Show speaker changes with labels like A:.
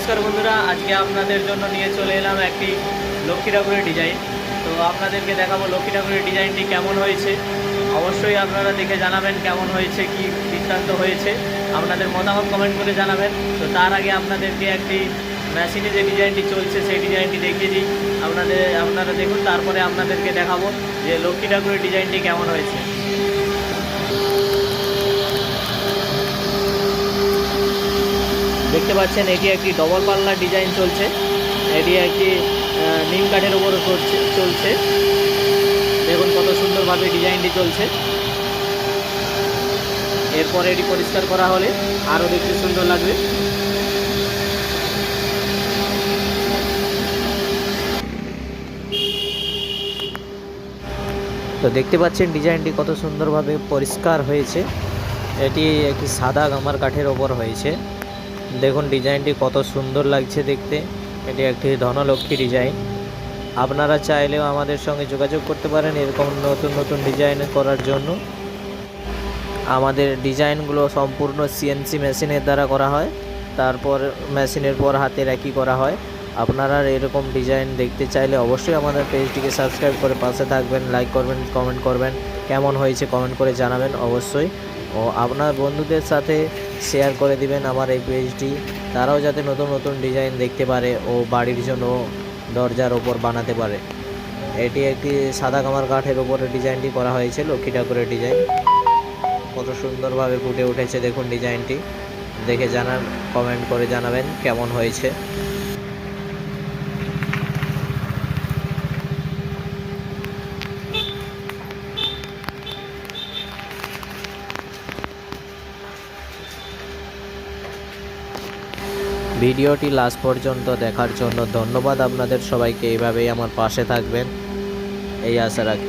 A: নমস্কার বন্ধুরা, আজকে আপনাদের জন্য নিয়ে চলে এলাম একটি লক্ষ্মী ঠাকুরের ডিজাইন। তো আপনাদেরকে দেখাবো লক্ষ্মী ঠাকুরের ডিজাইনটি কেমন হয়েছে। অবশ্যই আপনারা দেখে জানাবেন কেমন হয়েছে, কি বৃত্তান্ত হয়েছে। আপনাদের মতামত কমেন্ট করে জানাবেন। তো তার আগে আপনাদেরকে একটি মেশিনে যে ডিজাইনটি চলছে, সেই ডিজাইনটি দেখিয়ে দিই। আপনাদের, আপনারা দেখুন, তারপরে আপনাদেরকে দেখাবো যে লক্ষ্মী ঠাকুরের ডিজাইনটি কেমন হয়েছে। দেখতে পাচ্ছেন, এটি একটি ডবল পাল্লার ডিজাইন চলছে। এটি একটি নিম কাঠের উপর চলছে চলছে। দেখুন কত সুন্দরভাবে ডিজাইনটি চলছে। এরপরে এটি পরিষ্কার করা হলে আরও দেখতে সুন্দর লাগবে। তো দেখতে পাচ্ছেন ডিজাইনটি কত সুন্দরভাবে পরিষ্কার হয়েছে। এটি একটি সাদা গামার কাঠের ওপর হয়েছে। দেখুন, ডিজাইনটি কত সুন্দর লাগছে দেখতে। এটি একটি ধনলক্ষ্মী ডিজাইন। আপনারা চাইলেও আমাদের সঙ্গে যোগাযোগ করতে পারেন এরকম নতুন নতুন ডিজাইন করার জন্য। আমাদের ডিজাইনগুলো সম্পূর্ণ সিএনসি মেশিনের দ্বারা করা হয়। তারপর মেশিনের পর হাতের একই করা হয়। আপনারা এরকম ডিজাইন দেখতে চাইলে অবশ্যই আমাদের পেজটিকে সাবস্ক্রাইব করে পাশে থাকবেন, লাইক করবেন, কমেন্ট করবেন। কেমন হয়েছে কমেন্ট করে জানাবেন অবশ্যই। ও আপনার বন্ধুদের সাথে শেয়ার করে দিবেন আমার এই পেজটি তারাও যাতে নতুন নতুন ডিজাইন দেখতে পারে ও বাড়ির জন্য দরজার ওপর বানাতে পারে। এটি একটি সাদা কামার কাঠের ওপরে ডিজাইনটি করা হয়েছে, লক্ষ্মী ঠাকুরের ডিজাইন কত সুন্দরভাবে ফুটে উঠেছে দেখুন ডিজাইনটি দেখে জানান কমেন্ট করে জানাবেন কেমন হয়েছে। ভিডিওটি লাস্ট পর্যন্ত দেখার জন্য ধন্যবাদ। আপনাদের সবাইকে এইভাবেই আমার পাশে থাকবেন। এই আশা রাখছি।